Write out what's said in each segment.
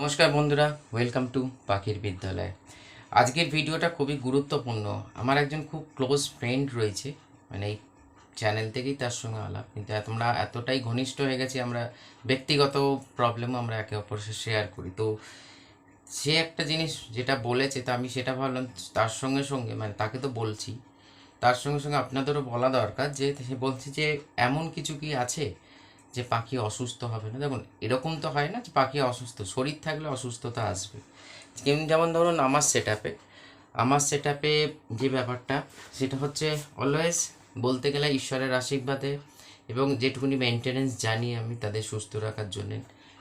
নমস্কার বন্ধুরা welcome to পাখির বিদ্যালয়। আজকের ভিডিওটা খুবই গুরুত্বপূর্ণ। আমার একজন খুব ক্লোজ ফ্রেন্ড রয়েছে মানে এই চ্যানেল থেকেই তার সঙ্গে আলাপ। কিন্তু তোমরা এতটাই ঘনিষ্ঠ হয়ে গেছি, আমরা ব্যক্তিগত প্রবলেমও আমরা একে অপরের সাথে শেয়ার করি। তো সে একটা জিনিস যেটা বলেছে, তা আমি সেটা ভাবলাম, তার সঙ্গে সঙ্গে মানে তাকে তো বলছি, তার সঙ্গে সঙ্গে আপনাদেরও বলা দরকার যে, সে বলছে যে, এমন কিছু কি আছে যে পাখি অসুস্থ হবে না। দেখুন, এরকম তো হয় না যে পাখি অসুস্থ, শরীর থাকলে অসুস্থতা আসবে। যেমন ধরুন আমার সেট আমার সেট যে ব্যাপারটা, সেটা হচ্ছে অলওয়েজ বলতে গেলে ঈশ্বরের আশীর্বাদে এবং যেটুকুনি মেনটেনেন্স জানি আমি তাদের সুস্থ রাখার জন্য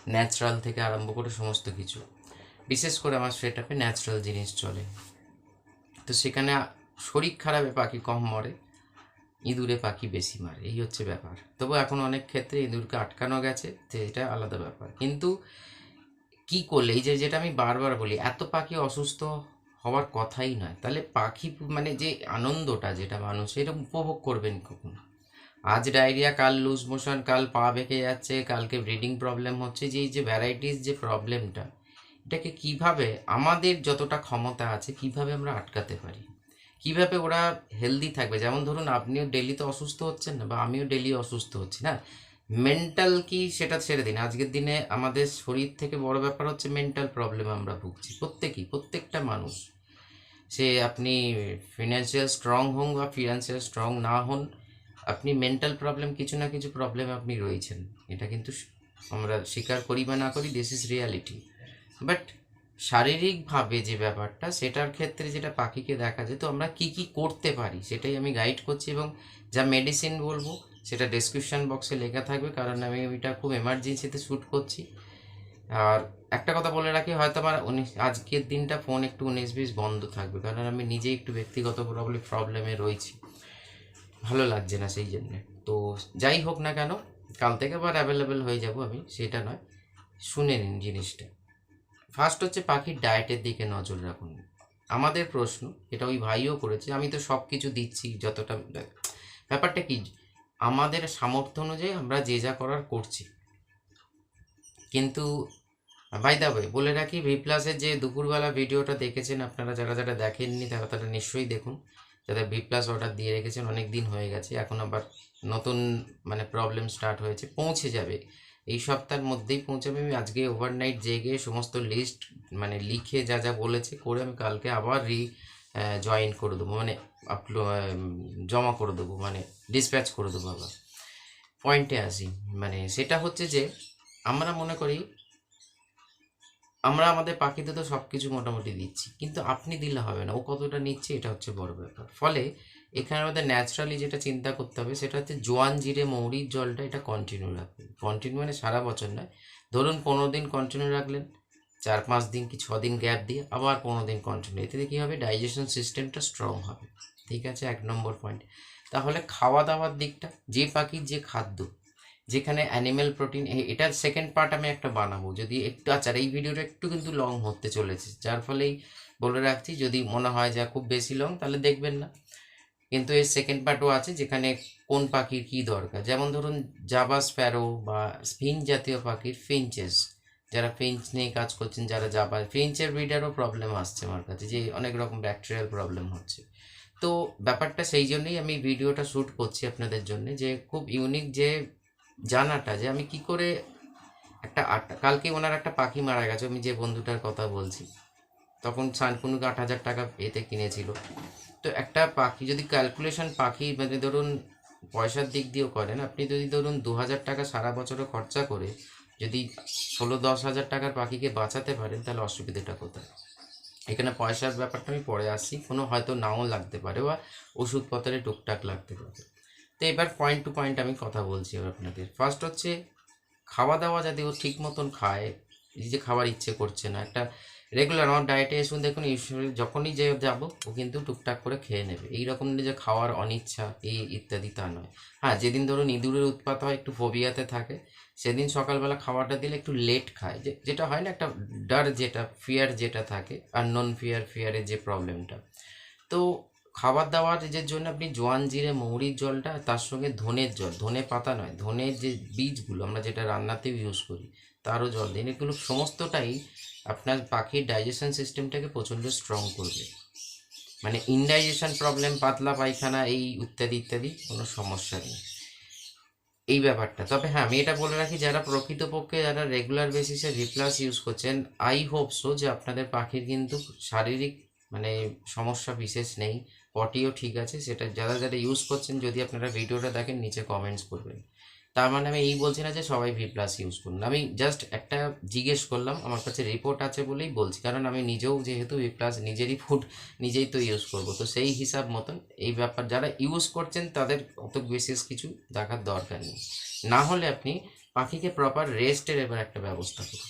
ন্যাচারাল থেকে আরম্ভ করে সমস্ত কিছু। বিশেষ করে আমার সেট ন্যাচারাল জিনিস চলে। তো সেখানে শরীর খারাপে পাখি কম মরে। ইঁদুরে পাখি বেশি মারে, এই হচ্ছে ব্যাপার। তবু এখন অনেক ক্ষেত্রে ইঁদুরকে আটকানো গেছে এটা আলাদা ব্যাপার। কিন্তু কি করলে, এই যে যেটা আমি বারবার বলি, এত পাখি অসুস্থ হওয়ার কথাই নয়। তাহলে পাখি মানে যে আনন্দটা যেটা মানুষ এটা উপভোগ করবেন কখন? আজ ডায়রিয়া, কাল লুজ মোশন, কাল পা বেঁকে যাচ্ছে, কালকে ব্রিডিং প্রবলেম হচ্ছে, যে এই যে ভ্যারাইটিস, যে প্রবলেমটা, এটাকে কীভাবে আমাদের যতটা ক্ষমতা আছে, কীভাবে আমরা আটকাতে পারি? কীভাবে ওরা হেলদি থাকবে? যেমন ধরুন, আপনিও ডেলি তো অসুস্থ হচ্ছেন না বা আমিও ডেলি অসুস্থ হচ্ছি, না? মেন্টাল কি সেটা ছেড়ে দিন। আজকের দিনে আমাদের শরীর থেকে বড় ব্যাপার হচ্ছে মেন্টাল প্রবলেম আমরা ভুগছি। প্রত্যেকেই, প্রত্যেকটা মানুষ। সে আপনি ফিনান্সিয়াল স্ট্রং হন বা ফিনান্সিয়াল স্ট্রং না হন, আপনি মেন্টাল প্রবলেম কিছু না কিছু প্রবলেম আপনি রয়েছেন। এটা কিন্তু আমরা স্বীকার করি বা না করি দিস ইজ রিয়ালিটি বাট শারীরিকভাবে যে ব্যাপারটা, সেটার ক্ষেত্রে যেটা পাখিকে দেখা যায়, তো আমরা কি কি করতে পারি সেটাই আমি গাইড করছি এবং যা মেডিসিন বলব, সেটা ডেসক্রিপশন বক্সে লেখা থাকবে কারণ আমি ওইটা খুব এমার্জেন্সিতে শ্যুট করছি। আর একটা কথা বলে রাখি, হয়তো আমার উনিশ আজকের দিনটা ফোন একটু উনিশ বিশ বন্ধ থাকবে কারণ আমি নিজেই একটু ব্যক্তিগত প্রবলেম প্রবলেমে রয়েছি। ভালো লাগছে না সেই জন্যে। তো যাই হোক না কেন, কাল থেকে আবার অ্যাভেলেবেল হয়ে যাব আমি, সেটা নয়, শুনে নিন জিনিসটা। ফার্স্ট হচ্ছে পাখির ডায়েটের দিকে নজর রাখুন। আমাদের প্রশ্ন, এটা ওই ভাইও করেছে, আমি তো সব কিছু দিচ্ছি, যতটা, ব্যাপারটা কি? আমাদের সামর্থ্য অনুযায়ী আমরা যে যা করার করছি। কিন্তু ভাই দাবে বলে রাখি ভি প্লাসের যে দুপুরবেলা ভিডিওটা দেখেছেন আপনারা, যারা যারা দেখেননি, তারা তারা নিশ্চয়ই দেখুন। যারা ভি প্লাস অর্ডার দিয়ে রেখেছেন অনেক দিন হয়ে গেছে, এখন আবার নতুন মানে প্রবলেম স্টার্ট হয়েছে, পৌঁছে যাবে। এই সপ্তাহের মধ্যেই পৌঁছাবে। আমি আজকে ওভারনাইট জেগে সমস্ত লিস্ট মানে লিখে যা যা বলেছে করে আমি কালকে আবার রি জয়েন করে দেবো। মানে আপলো জমা করে দেবো মানে ডিসপ্যাচ করে দেবো আবার। পয়েন্টে আসি। মানে সেটা হচ্ছে যে, আমরা মনে করি, আমরা আমাদের পাখিতে তো সব কিছু মোটামুটি দিচ্ছি। কিন্তু আপনি দিলে হবে না। ও কতটা নিচ্ছে এটা হচ্ছে বড় ব্যাপার। ফলে এখানে আমাদের ন্যাচারালি যেটা চিন্তা করতে হবে, সেটা হচ্ছে জোয়ান জিরে মৌরির জলটা এটা কন্টিনিউ রাখবেন। কন্টিনিউ মানে সারা বছর নয়। ধরুন পনেরো দিন কন্টিনিউ রাখলেন, চার পাঁচ দিন কি ছ দিন গ্যাপ দিয়ে আবার পনেরো দিন কন্টিনিউ এতে কী হবে ডাইজেশন সিস্টেমটা স্ট্রং হবে। ঠিক আছে? এক নম্বর পয়েন্ট তাহলে খাওয়া দাওয়ার দিকটা, যে পাখির যে খাদ্য, যেখানে অ্যানিম্যাল প্রোটিন এটার সেকেন্ড পার্ট আমি একটা বানাবো। যদি একটু আচ্ছা এই ভিডিওটা একটু কিন্তু লং হতে চলেছে, যার ফলেই বলে রাখছি, যদি মনে হয় যা খুব বেশি লং তাহলে দেখবেন না। কিন্তু এর সেকেন্ড পার্টও আছে যেখানে কোন পাখির কী দরকার। যেমন ধরুন জাবা স্প্যারো বা ফিঞ্চ জাতীয় পাখির ফিঞ্চেস যারা ফিঞ্চ নিয়ে কাজ করছেন, যারা জাবা ফিঞ্চের ব্রিডারও প্রবলেম আসছে আমার কাছে যে অনেক রকম ব্যাকটেরিয়াল প্রবলেম হচ্ছে। তো ব্যাপারটা সেই জন্যই আমি ভিডিওটা শ্যুট করছি আপনাদের জন্য যে খুব ইউনিক যে জানাটা যে আমি কি করে একটা আট, কালকে ওনার একটা পাখি মারা গেছে, আমি যে বন্ধুটার কথা বলছি, তখন সানপুনুকে আট হাজার টাকা এতে কিনেছিল। তো একটা পাখি, যদি ক্যালকুলেশন পাখি মানে ধরুন পয়সার দিক দিয়েও করেন, আপনি যদি ধরুন দু হাজার টাকা সারা বছরে খরচা করে যদি ষোলো দশ হাজার টাকার পাখিকে বাঁচাতে পারেন, তাহলে অসুবিধাটা কোথায়? এখানে পয়সার ব্যাপারটা আমি পরে আসছি, কোনো হয়তো নাও লাগতে পারে বা ওষুধপত্রে টুকটাক লাগতে পারে। তো এবার পয়েন্ট টু পয়েন্ট আমি কথা বলছি আপনাদের। ফার্স্ট হচ্ছে, খাওয়া দাওয়া যাতে ও ঠিক মতন খায় যে খাবার ইচ্ছে করছে না। একটা রেগুলার আমার ডায়েটে এসে দেখুন যখনই যে যাব, ও কিন্তু টুকটাক করে খেয়ে নেবে। এই রকম যে খাওয়ার অনিচ্ছা এই ইত্যাদি তা নয়। হ্যাঁ যেদিন ধরুন ইঁদুরের উৎপাত হয়, একটু ফোবিয়াতে থাকে, সেদিন সকালবেলা খাবারটা দিলে একটু লেট খায়। যে, যেটা হয় না, একটা ডার যেটা ফিয়ার যেটা থাকে আর নন ফিয়ার ফিয়ারের যে প্রবলেমটা তো খাবার দাবার যে জন্য আপনি জোয়ান জিরে, মৌরির জলটা, তার সঙ্গে ধনের জল, ধনে পাতা নয়, ধনের যে বীজগুলো আমরা যেটা রান্নাতেও ইউজ করি তারও জল দিন। এগুলো সমস্তটাই আপনার পাখির ডাইজেশন সিস্টেমটাকে প্রচণ্ড স্ট্রং করবে। মানে ইনডাইজেশন প্রবলেম পাতলা পায়খানা, এই ইত্যাদি ইত্যাদি কোনো সমস্যা নেই। এই ব্যাপারটা। তবে হ্যাঁ আমি এটা বলে রাখি, যারা প্রকৃতপক্ষে যারা রেগুলার বেসিসে রিপ্লাস ইউজ করছেন আই হোপ সো যে আপনাদের পাখির কিন্তু শারীরিক মানে সমস্যা বিশেষ নেই। পটিও ঠিক আছে, সেটা যারা যারা ইউজ করছেন, যদি আপনারা ভিডিওটা দেখেন, নিচে কমেন্টস করবেন। তার মানে আমি এই বলছি না যে সবাই ভি প্লাস ইউজ করুন। আমি জাস্ট একটা জিজ্ঞেস করলাম, আমার কাছে রিপোর্ট আছে বলেই বলছি। কারণ আমি নিজেও যেহেতু ভি প্লাস নিজেরই ফুড নিজেই তো ইউজ করব। তো সেই হিসাব মতন এই ব্যাপার, যারা ইউজ করছেন তাদের অত বিশেষ কিছু দেখার দরকার নেই। না হলে আপনি পাখিকে প্রপার রেস্টের এবার একটা ব্যবস্থা করুন।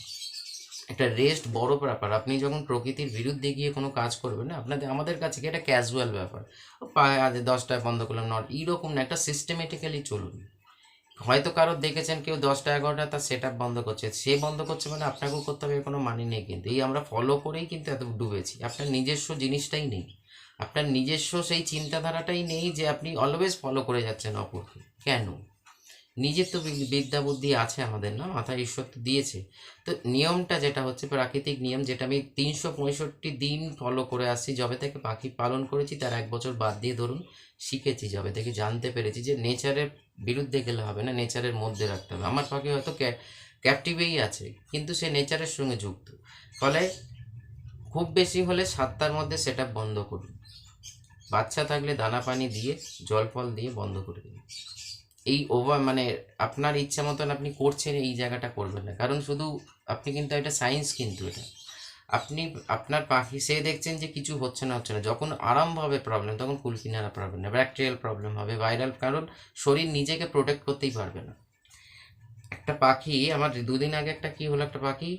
একটা রেস্ট বড় ব্যাপার। আপনি যখন প্রকৃতির বিরুদ্ধে গিয়ে কোনো কাজ করবেন না, আপনাদের, আমাদের কাছে এটা ক্যাজুয়াল ব্যাপার? আজ দশটায় বন্ধ করলাম, নট, এইরকম না, একটা সিস্টেমেটিক্যালি চলুন। হয়তো কারও দেখেছেন কেউ দশটা এগারোটা তার সেট বন্ধ করছে। সে বন্ধ করছে মানে আপনাকেও করতে হবে কোনো মানে নেই কিন্তু। এই আমরা ফলো করেই কিন্তু এত ডুবেছি। আপনার নিজস্ব জিনিসটাই নেই। আপনার নিজস্ব সেই চিন্তাধারাটাই নেই যে আপনি অলওয়েজ ফলো করে যাচ্ছেন অপরকে। কেন? নিজের তো বিদ্যা বুদ্ধি আছে আমাদের, না? মাথায় ঈশ্বর তো দিয়েছে। তো নিয়মটা যেটা হচ্ছে, প্রাকৃতিক নিয়ম যেটা আমি তিনশো পঁয়ষট্টি দিন ফলো করে আসছি, যবে থেকে পাখি পালন করেছি, তার এক বছর বাদ দিয়ে ধরুন শিখেছি যবে থেকে, জানতে পেরেছি যে নেচারের বিরুদ্ধে গেলে হবে না নেচারের মধ্যে রাখতে হবে। আমার পাখি হয়তো ক্যাপটিভেই আছে, কিন্তু সে নেচারের সঙ্গে যুক্ত। ফলে খুব বেশি হলে সাতটার মধ্যে সেটা বন্ধ করুন। বাচ্চা থাকলে দানা পানি দিয়ে, জল ফল দিয়ে বন্ধ করে দিন। এই ওভার মানে আপনার ইচ্ছা মতন আপনি করছেন, এই জায়গাটা করবেন না। কারণ শুধু আপনি কিন্তু এটা সায়েন্স কিন্তু এটা। আপনি, আপনার পাখি, সে দেখছেন যে কিছু হচ্ছে না হচ্ছে না। যখন আরাম হবে প্রবলেম তখন কুলকিনারা প্রবলেম না ব্যাকটেরিয়াল প্রবলেম হবে ভাইরাল কারণ শরীর নিজেকে প্রোটেক্ট করতেই পারবে না। একটা পাখি, আমার দুদিন আগে একটা কি হলো, একটা পাখি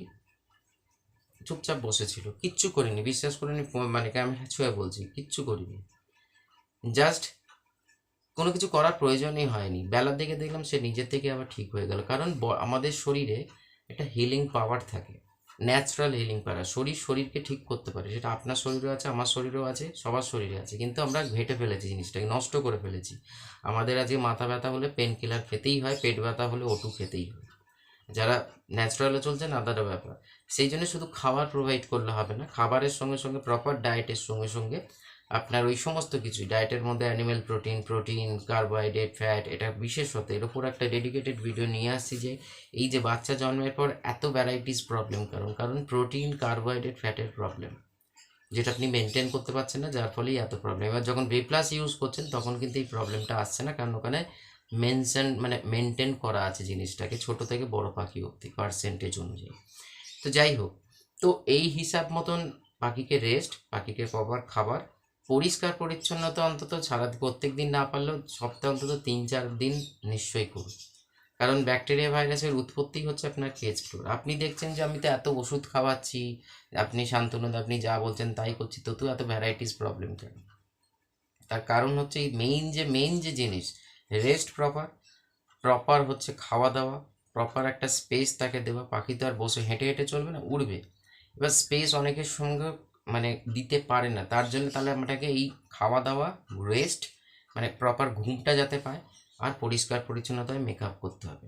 চুপচাপ বসেছিল, কিচ্ছু করিনি, বিশ্বাস করিনি মানে ক্যামেরা ছুঁয়ে বলছি, কিচ্ছু করিনি। জাস্ট কোনো কিছু করার প্রয়োজনই হয়নি। বেলার দিকে দেখলাম সে নিজের থেকে আবার ঠিক হয়ে গেল। কারণ আমাদের শরীরে একটা হিলিং পাওয়ার থাকে। ন্যাচারাল হিলিং পাওয়ার শরীর শরীরকে ঠিক করতে পারে। সেটা আপনার শরীরেও আছে, আমার শরীরেও আছে, সবার শরীরে আছে। কিন্তু আমরা ঘেটে ফেলেছি জিনিসটাকে, নষ্ট করে ফেলেছি। আমাদের আজকে মাথা ব্যথা হলে পেন কিলার খেতেই হয়, পেট ব্যথা হলে ওটু খেতেই হয়। যারা ন্যাচারালে চলছেন আলাদা ব্যাপার। সেই জন্য শুধু খাবার প্রোভাইড করলে হবে না, খাবারের সঙ্গে সঙ্গে প্রপার ডায়েটের সঙ্গে সঙ্গে আপনার ওই সমস্ত কিছু ডায়েটের মধ্যে animal protein protein carbohydrate fat এটা বিশেষত এর উপর একটা ডেডিকেটেড ভিডিও নিয়ে আসছি যে, এই যে বাচ্চা জন্মের পর এত ভ্যারাইটিস প্রবলেম কারণ কারণ প্রোটিন কার্বোহাইড্রেট ফ্যাটের প্রবলেম যেটা আপনি মেনটেন করতে পারছেন না, যার ফলেই এত প্রবলেম এবার যখন বি প্লাস ইউজ করছেন, তখন কিন্তু এই প্রবলেমটা আসছে না, কারণ ওখানে মেনশন মানে মেনটেন করা আছে জিনিসটাকে, ছোট থেকে বড় পাখি অবধি পার্সেন্টেজ অনুযায়ী। তো যাই হোক, তো এই হিসাব মতন পাখিকে রেস্ট পাখিকে প্রপার খাবার পরিষ্কার পরিচ্ছন্নতা অন্তত সারা প্রত্যেক দিন না পারলেও সপ্তাহে অন্তত তিন চার দিন নিশ্চয়ই করুন। কারণ ব্যাকটেরিয়া ভাইরাসের উৎপত্তি হচ্ছে আপনার কেজ ফ্লোর আপনি দেখছেন যে আমি তো এত ওষুধ খাওয়াচ্ছি, আপনি শান্তনু আপনি যা বলছেন তাই করছি, তো তো এত ভ্যারাইটিস প্রবলেম কেন? তার কারণ হচ্ছে এই মেইন যে মেইন যে জিনিস রেস্ট প্রপার প্রপার হচ্ছে খাওয়া দাওয়া প্রপার একটা স্পেস তাকে দেওয়া। পাখি তো আর বসে হেঁটে হেঁটে চলবে না, উড়বে। এবার স্পেস অনেকের সঙ্গে মানে দিতে পারে না। তার জন্য তাহলে আমাটাকে এই খাওয়া দাওয়া রেস্ট মানে প্রপার ঘুমটা যাতে পায় আর পরিষ্কার পরিচ্ছন্নতায় মেকআপ করতে হবে।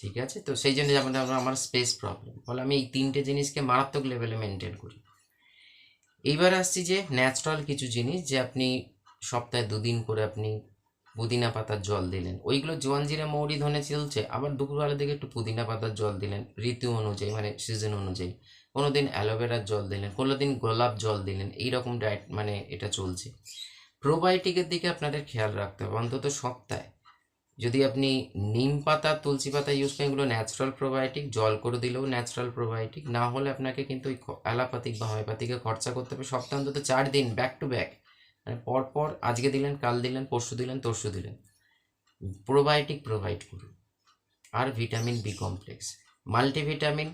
ঠিক আছে? তো সেই জন্য যেমন আমার স্পেস প্রবলেম ফলে আমি এই তিনটে জিনিসকে মারাত্মক লেভেলে মেনটেন করি। এইবার আসছি যে ন্যাচারাল কিছু জিনিস যে আপনি সপ্তাহে দুদিন করে আপনি পুদিনা পাতার জল দিলেন। ওইগুলো জোয়ান জিরা মৌরি ধনে চলছে আবার দুপুরবেলা দিকে একটু পুদিনা পাতার জল দিলেন, ঋতু অনুযায়ী মানে সিজন অনুযায়ী। কোনো দিন অ্যালোভেরার জল দিলেন কোনো দিন গোলাপ জল দিলেন এই রকম ডায়েট মানে এটা চলছে। প্রোবায়োটিকের দিকে আপনাদের খেয়াল রাখতে হবে, অন্তত সপ্তাহে। যদি আপনি নিম পাতা, তুলসী পাতা ইউজ করেন, এগুলো ন্যাচারাল প্রোবায়োটিক জল করে দিলেও ন্যাচারাল প্রোবায়োটিক না হলে আপনাকে কিন্তু ওই অ্যালোপ্যাথিক বা হোমিওপ্যাথিকে খরচা করতে হবে সপ্তাহে অন্তত চার দিন ব্যাক টু ব্যাক মানে পর পর, আজকে দিলেন, কাল দিলেন, পরশু দিলেন, তরশু দিলেন। প্রোবায়োটিক প্রোভাইড করুন। আর ভিটামিন বি কমপ্লেক্স মাল্টিভিটামিন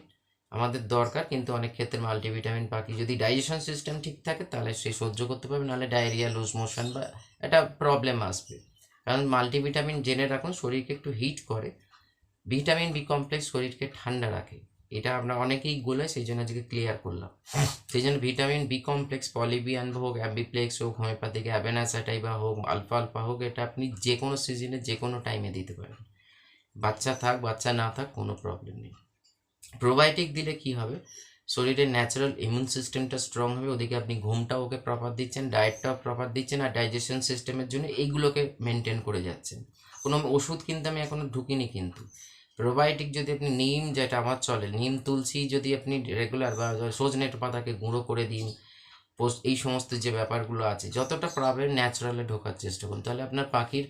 আমাদের দরকার, কিন্তু অনেক ক্ষেত্রে মাল্টিভিটামিন পাখি যদি ডাইজেশন সিস্টেম ঠিক থাকে, তাহলে সে সহ্য করতে পারবে, নাহলে ডায়রিয়া লুজ মোশন বা একটা প্রবলেম আসবে। কারণ মাল্টিভিটামিন জেনে রাখুন, শরীরকে একটু হিট করে। ভিটামিন বি কমপ্লেক্স শরীরকে ঠান্ডা রাখে। এটা আমরা অনেকেই গোলে, সেই জন্য আজকে ক্লিয়ার করলাম। সেই জন্য ভিটামিন বি কমপ্লেক্স পলিবিয়ান হোক অ্যাম্বিপ্লেক্স হোক হোমিওপ্যাথিক অ্যাবেনাসাটাইবা হোক আলফা আলফা হোক, এটা আপনি যে কোনো সিজনে যে কোনো টাইমে দিতে পারেন। বাচ্চা থাক, বাচ্চা না থাক, কোনো প্রবলেম নেই। প্রোবায়োটিক দিলে কি হবে? শরীরের ন্যাচারাল ইমিউন সিস্টেমটা স্ট্রং হবে, ওদিকে আপনি ঘুমটাও ওকে প্রপার দিচ্ছেন ডায়েটটাও প্রপার দিচ্ছেন আর ডাইজেশন সিস্টেমের জন্য এইগুলোকে মেনটেন করে যাচ্ছেন। কোনো ওষুধ কিন্তু আমি এখনও ঢুকিনি কিন্তু। প্রোবায়োটিক যদি আপনি নিম, যেটা আমার চলে, নিম, তুলসী যদি আপনি রেগুলার বা সজনে পাতাকে গুঁড়ো করে দিন এই সমস্ত যে ব্যাপারগুলো আছে, যতটা পারবেন ন্যাচারালে ঢোকার চেষ্টা করুন। তাহলে আপনার পাখির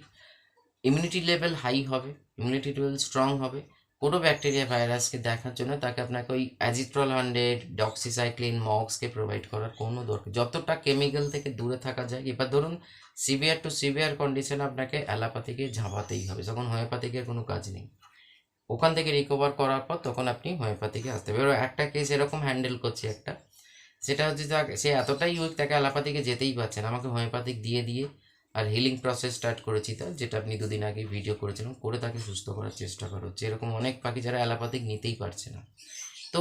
ইমিউনিটি লেভেল হাই হবে ইমিউনিটি লেভেল স্ট্রং হবে কোনো ব্যাকটেরিয়া ভাইরাসকে দেখার জন্য তাকে আপনাকে ওই অ্যাজিট্রল হান্ড্রেড ডক্সিসাইক্লিন মক্সকে প্রোভাইড করার কোনো দরকার, যতটা কেমিক্যাল থেকে দূরে থাকা যায়। এবার ধরুন সিভিয়ার টু সিভিয়ার কন্ডিশন আপনাকে অ্যালাপাথিকে ঝাঁপাতেই হবে, যখন হোমিওপ্যাথিকের কোনো কাজ নেই। ওখান থেকে রিকভার করার পর তখন আপনি হোমিওপ্যাথিকে আসতে হবে। এবার একটা কেস এরকম হ্যান্ডেল করছি একটা, সেটা হচ্ছে সে এতটাই উইক তাকে অ্যালাপাথিকে যেতেই পারছে না, আমাকে হোমিওপ্যাথিক দিয়ে দিয়ে আর হিলিং প্রসেস স্টার্ট করেছি তার যেটা আপনি দুদিন আগে ভিডিও করেছিলেন, করে তাকে সুস্থ করার চেষ্টা করা হচ্ছে। এরকম অনেক পাখি যারা অ্যালোপ্যাথিক নিতেই পারছে না। তো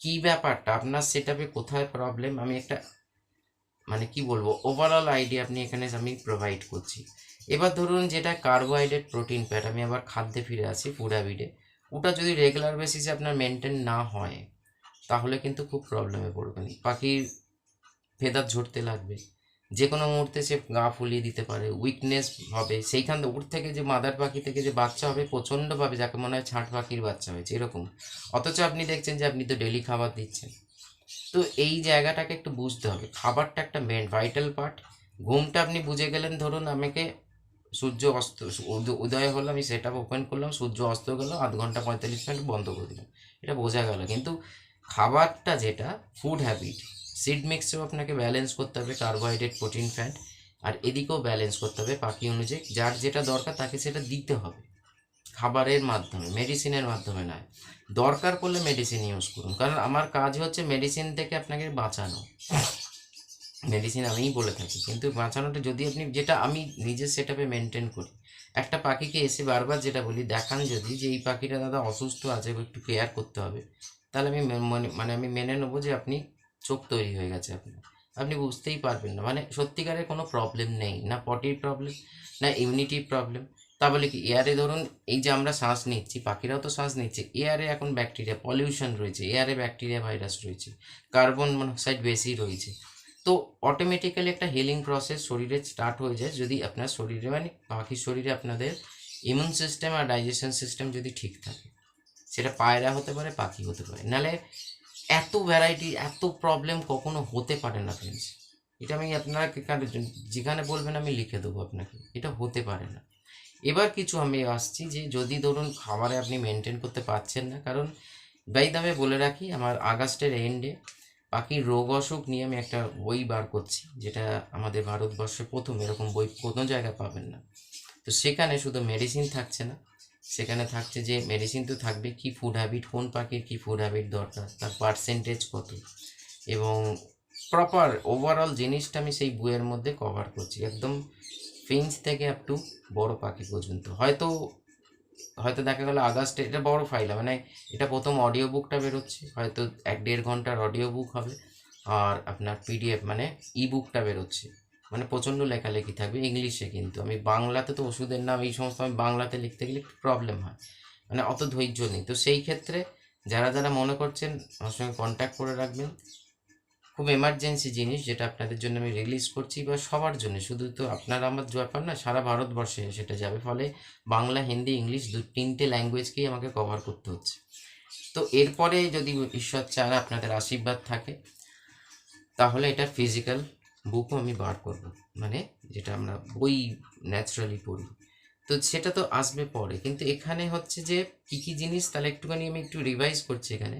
কি ব্যাপারটা? আপনার সেটাপে কোথায় প্রবলেম আমি একটা মানে কি বলব ওভারঅল আইডিয়া আপনি এখানে আমি প্রোভাইড করছি। এবার ধরুন যেটা কার্বোহাইড্রেট প্রোটিন প্যাট আমি আবার খাদ্যে ফিরে আসি ফুড হ্যাবিটে ওটা যদি রেগুলার বেসিসে আপনার মেনটেন না হয়, তাহলে কিন্তু খুব প্রবলেমে পড়বেন। পাখির ফেদার ঝরতে লাগবে। যে কোনো মুহূর্তে সে গা ফুলিয়ে দিতে পারে উইকনেস হবে, সেইখান ওর থেকে যে মাদার পাখি থেকে যে বাচ্চা হবে, প্রচণ্ডভাবে যাকে মনে হয় ছাঁট পাখির বাচ্চা হয়েছে, এরকম। অথচ আপনি দেখছেন যে আপনি তো ডেলি খাবার দিচ্ছেন। তো এই জায়গাটাকে একটু বুঝতে হবে। খাবারটা একটা মেন ভাইটাল পার্ট ঘুমটা আপনি বুঝে গেলেন, ধরুন আমাকে সূর্য অস্ত, উদ- উদয় হলো, আমি সেটা ওপেন করলাম, সূর্য অস্ত গেল, আধ ঘণ্টা পঁয়তাল্লিশ মিনিট বন্ধ করে দিলাম। এটা বোঝা গেল। কিন্তু খাবারটা যেটা ফুড হ্যাবিট সিড মিক্সেও আপনাকে ব্যালেন্স করতে হবে কার্বোহাইড্রেট প্রোটিন ফ্যাট আর এদিকেও ব্যালেন্স করতে হবে পাখি অনুযায়ী। যার যেটা দরকার তাকে সেটা দিতে হবে। খাবারের মাধ্যমে মেডিসিনের মাধ্যমে নয়। দরকার পড়লে মেডিসিন ইউজ করুন। কারণ আমার কাজ হচ্ছে মেডিসিন থেকে আপনাকে বাঁচানো। মেডিসিন আমিই বলে থাকি। কিন্তু বাঁচানোটা যদি আপনি, যেটা আমি নিজের সেটাপে মেনটেন করি। একটা পাখিকে এসে বারবার যেটা বলি, দেখান যদি যে এই পাখিটা দাদা অসুস্থ আছে, একটু কেয়ার করতে হবে। তাহলে আমি মানে আমি মেনে নেব যে আপনি চোখ তৈরি হয়ে গেছে আপনার। আপনি বুঝতেই পারবেন না। মানে সত্যিকারের কোনো প্রবলেম নেই, না পটির প্রবলেম না ইমিউনিটির প্রবলেম তা বলে কি এয়ারে ধরুন এই যে আমরা শ্বাস নিচ্ছি, পাখিরাও তো শ্বাস নিচ্ছে এয়ারে এখন ব্যাকটেরিয়া পলিউশন রয়েছে এয়ারে ব্যাকটেরিয়া ভাইরাস রয়েছে কার্বন মনোক্সাইড বেশি রয়েছে। তো অটোমেটিক্যালি একটা হিলিং প্রসেস শরীরে স্টার্ট হয়ে যায় যদি আপনার শরীরে মানে পাখির শরীরে আপনাদের ইমিউন সিস্টেম আর ডাইজেশন সিস্টেম যদি ঠিক থাকে। সেটা পায়রা হতে পারে, পাখি হতে পারে। নাহলে এত ভ্যারাইটি এত প্রবলেম কখনো হতে পারে না ফ্রেন্ডস এটা আমি আপনাকে কার- যেখানে বলবেন আমি লিখে দেবো আপনাকে। এটা হতে পারে না। এবার কিছু আমি আসছি যে, যদি ধরুন খাবারে আপনি মেনটেন করতে পারছেন না, কারণ বাই দামে বলে রাখি, আমার আগস্টের এন্ডে পাখির রোগ অসুখ নিয়ে আমি একটা বই বার করছি, যেটা আমাদের ভারতবর্ষে প্রথম, এরকম বই কোনো জায়গায় পাবেন না। তো সেখানে শুধু মেডিসিন থাকছে না সেখানে থাকছে যে মেডিসিন তো থাকবে, কি ফুড হ্যাবিট কোন পাখির কি ফুড হ্যাবিট দরকার, তার পার্সেন্টেজ কত? এবং প্রপার ওভারঅল জিনিসটা আমি সেই বইয়ের মধ্যে কভার করছি, একদম ফিঞ্চ থেকে আপ টু বড় পাখি পর্যন্ত। হয়তো হয়তো দেখা গেলো আগস্টে, এটা বড় ফাইল মানে এটা প্রথম অডিও বুকটা বেরোচ্ছে, হয়তো এক দেড় ঘণ্টার অডিও বুক হবে, আর আপনার পিডিএফ মানে ই বুকটা বেরোচ্ছে। মানে প্রচণ্ড লেখালেখি থাকবে ইংলিশে কিন্তু। আমি বাংলাতে তো ওষুধের নাম, এই সমস্ত আমি বাংলাতে লিখতে গেলে একটু প্রবলেম হয়। মানে অত ধৈর্য নেই। তো সেই ক্ষেত্রে যারা যারা মনে করছেন, আমার সঙ্গে কন্ট্যাক্ট করে রাখবেন। খুব এমার্জেন্সি জিনিস যেটা আপনাদের জন্য আমি রিলিজ করছি বা সবার জন্য। শুধু তো আপনারা আমার ব্যাপার না, সারা ভারতবর্ষে সেটা যাবে। ফলে বাংলা, হিন্দি, ইংলিশ দু, তিনটে ল্যাঙ্গুয়েজকেই আমাকে কভার করতে হচ্ছে। তো এরপরে যদি ঈশ্বর চান আপনাদের আশীর্বাদ থাকে, তাহলে এটা ফিজিক্যাল বুকও আমি বার করব মানে যেটা আমরা বই ন্যাচারালি পড়ি। তো সেটা তো আসবে পরে, কিন্তু এখানে হচ্ছে যে কী কী জিনিস, তাহলে একটুখানি আমি একটু রিভাইজ করছি এখানে।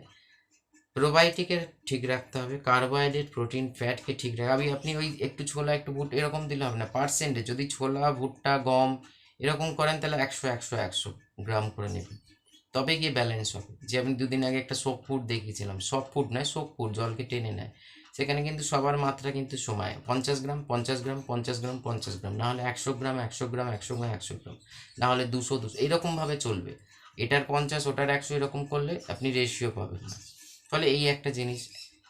প্রোবায়োটিকের ঠিক রাখতে হবে কার্বোহাইড্রেট প্রোটিন ফ্যাটকে ঠিক রাখবে আমি, আপনি ওই একটু ছোলা, একটু ভুট এরকম দিলে হবে না পার্সেন্টে যদি ছোলা, ভুট্টা, গম এরকম করেন, তাহলে একশো একশো একশো গ্রাম করে নেবেন। তবে গিয়ে ব্যালেন্স হবে। যে আমি দুদিন আগে একটা সোপ ফুড দেখিয়েছিলাম সব ফুড নয় সোপ ফুড জলকে টেনে নেয়। সেখানে কিন্তু সবার মাত্রা কিন্তু সময়। পঞ্চাশ গ্রাম পঞ্চাশ গ্রাম পঞ্চাশ গ্রাম পঞ্চাশ গ্রাম, নাহলে একশো গ্রাম একশো গ্রাম একশো গ্রাম একশো গ্রাম, নাহলে দুশো দুশো এরকমভাবে চলবে। এটার পঞ্চাশ, ওটার একশো এরকম করলে আপনি রেশিও পাবেন না। ফলে এই একটা জিনিস,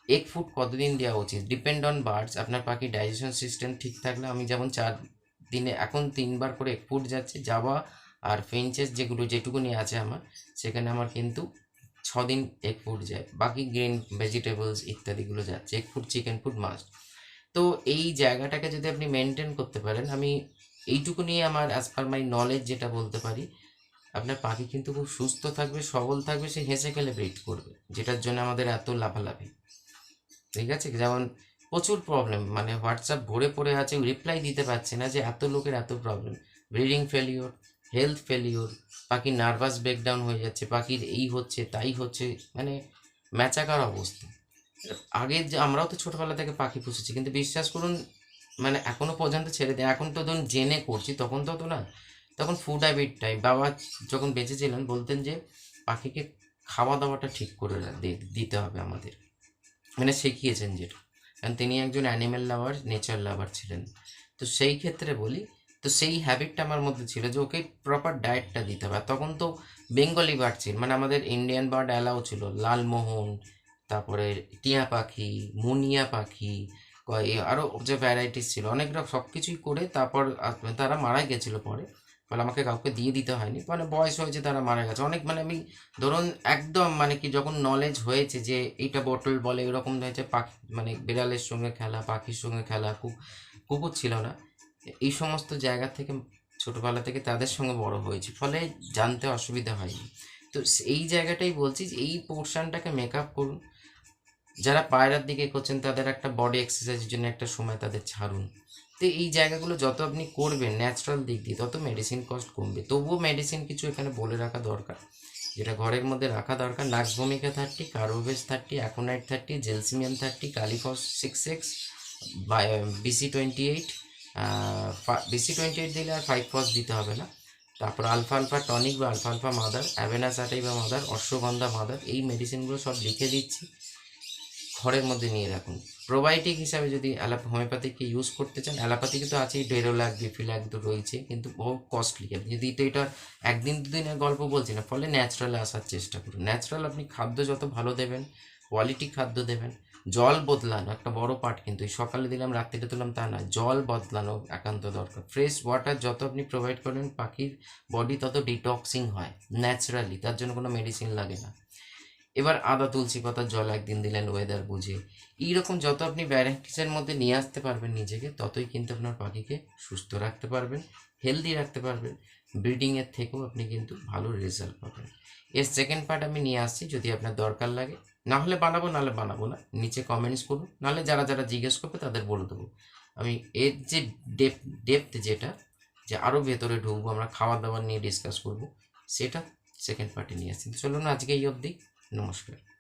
এক ফুড কতদিন দেওয়া উচিত? ডিপেন্ড অন বার্ডস আপনার পাখি ডাইজেশন সিস্টেম ঠিক থাকলে আমি যেমন চার দিনে, এখন তিনবার করে এক ফুড যাচ্ছে যাওয়া আর ফিঞ্চেস যেগুলো, যেটুকুনি আছে আমার, সেখানে আমার কিন্তু ছ দিন এগ ফুড যায়, বাকি গ্রিন ভেজিটেবলস ইত্যাদিগুলো যাচ্ছে egg food chicken food must তো এই জায়গাটাকে যদি আপনি মেনটেন করতে পারেন, আমি এইটুকু নিয়ে আমার অ্যাজ পার মাই নলেজ যেটা বলতে পারি, আপনার পাখি কিন্তু খুব সুস্থ থাকবে, সবল থাকবে, সে হেসে খেলে ব্রিড করবে, যেটার জন্য আমাদের এত লাফালাফি। ঠিক আছে? যেমন প্রচুর প্রবলেম মানে হোয়াটসঅ্যাপ ভরে পড়ে আছে রিপ্লাই দিতে পারছে না যে এত লোকের এত problem breeding failure health failure পাখির নার্ভাস ব্রেকডাউন হয়ে যাচ্ছে, পাখির এই হচ্ছে, তাই হচ্ছে মানে ম্যাচাকার অবস্থা। আগে যে আমরাও তো ছোটোবেলা থেকে পাখি পুষেছি, কিন্তু বিশ্বাস করুন মানে এখনও পর্যন্ত ছেড়ে দেয়, এখন তো ধরুন জেনে করছি, তখন তো তো না, তখন ফুড হ্যাবিটটাই বাবা যখন বেঁচে ছিলেন বলতেন যে, পাখিকে খাওয়া দাওয়াটা ঠিক করে দিতে হবে আমাদের। মানে শিখিয়েছেন যেটা, কারণ তিনি একজন অ্যানিম্যাল লাভার নেচার লাভার ছিলেন। তো সেই ক্ষেত্রে বলি তো সেই হ্যাবিটটা আমার মধ্যে ছিল যে ওকে প্রপার ডায়েটটা দিতে হবে। তখন তো বেঙ্গলি বার্ড ছিল মানে আমাদের ইন্ডিয়ান বার্ড অ্যালাউ ছিল। লালমোহন, তারপরে টিয়া পাখি, মুনিয়া পাখি আরও যে ভ্যারাইটিস ছিল, অনেক রকম সব কিছুই করে তারপর তারা মারা গেছিল পরে। ফলে আমাকে কাউকে দিয়ে দিতে হয়নি। মানে বয়স হয়েছে তারা মারা গেছে। অনেক মানে আমি ধরুন একদম মানে কি যখন নলেজ হয়েছে যে এইটা বটল বলে, এরকম হয়েছে পাখি মানে বিড়ালের সঙ্গে খেলা, পাখির সঙ্গে খেলা, কু- কুকুর ছিল না। এই সমস্ত জায়গা থেকে ছোটোবেলা থেকে তাদের সঙ্গে বড় হয়েছি, ফলে জানতে অসুবিধা হয়নি। তো এই জায়গাটাই বলছি যে এই পোর্শনটাকে মেকআপ করুন। যারা পায়রার দিকে করছেন তাদের একটা বডি এক্সারসাইজের জন্য একটা সময় তাদের ছাড়ুন। তো এই জায়গাগুলো যত আপনি করবেন ন্যাচারাল দিক দিয়ে, তত মেডিসিন কস্ট কমবে। তবুও মেডিসিন কিছু এখানে বলে রাখা দরকার। যেটা ঘরের মধ্যে রাখা দরকার। নাক্সভূমিকা thirty Carbo veg thirty aconite thirty gelsemium thirty Kali phos six X BC twenty eight BC twenty eight দিলে আর ফাইভ ফস দিতে হবে না। তারপর আলফা আলফা টনিক বা আলফা আলফা মাদার অ্যাভেনাস আটাই বা মাদার অশ্বগন্ধা মাদার এই মেডিসিনগুলো সব লিখে দিচ্ছি। ঘরের মধ্যে নিয়ে রাখুন। প্রোবায়োটিক হিসাবে যদি অ্যালাপ হোমিওপ্যাথিককে ইউজ করতে চান অ্যালোপ্যাথিকে তো আছেই ডেরোলাক বিফিলাক তো রয়েছে, কিন্তু বহু কস্টলি যদি তো এটা একদিন দুদিনের গল্প বলছি না ফলে ন্যাচারালে আসার চেষ্টা করুন। ন্যাচারাল আপনি খাদ্য যত ভালো দেবেন কোয়ালিটি খাদ্য দেবেন জল বদলানো, একটা বড় পার্ট কিন্তু সকালে দিলাম রাত্রিতে দিলাম তা না জল বদলানো একান্ত দরকার। ফ্রেশ ওয়াটার যত আপনি প্রোভাইড করবেন পাখির বডি তত ডিটক্সিং হয় ন্যাচারালি তার জন্য কোনো মেডিসিন লাগে না। এবার আদা, তুলসী পাতার জল একদিন দিলেন ওয়েদার বুঝে। এইরকম যত আপনি ভ্যারাইটিসের মধ্যে নিয়ে আসতে পারবেন নিজেকে, ততই কিন্তু আপনার পাখিকে সুস্থ রাখতে পারবেন হেলদি রাখতে পারবেন ব্রিডিংয়ের থেকেও আপনি কিন্তু ভালো রেজাল্ট পাবেন। এর সেকেন্ড পার্ট আমি নিয়ে আসছি, যদি আপনার দরকার লাগে। না হলে বানাবো নাহলে বানাবো না। নিচে কমেন্টস করুন নাহলে যারা যারা জিজ্ঞেস করবে তাদের বলে দেবো। আমি এর যে ডেপ ডেপথ যেটা, যে আরও ভেতরে ঢুকবো, আমরা খাওয়া দাওয়া নিয়ে ডিসকাস করব, সেটা সেকেন্ড পার্টি নিয়ে আসছি। চলুন আজকে এই অবধি, নমস্কার।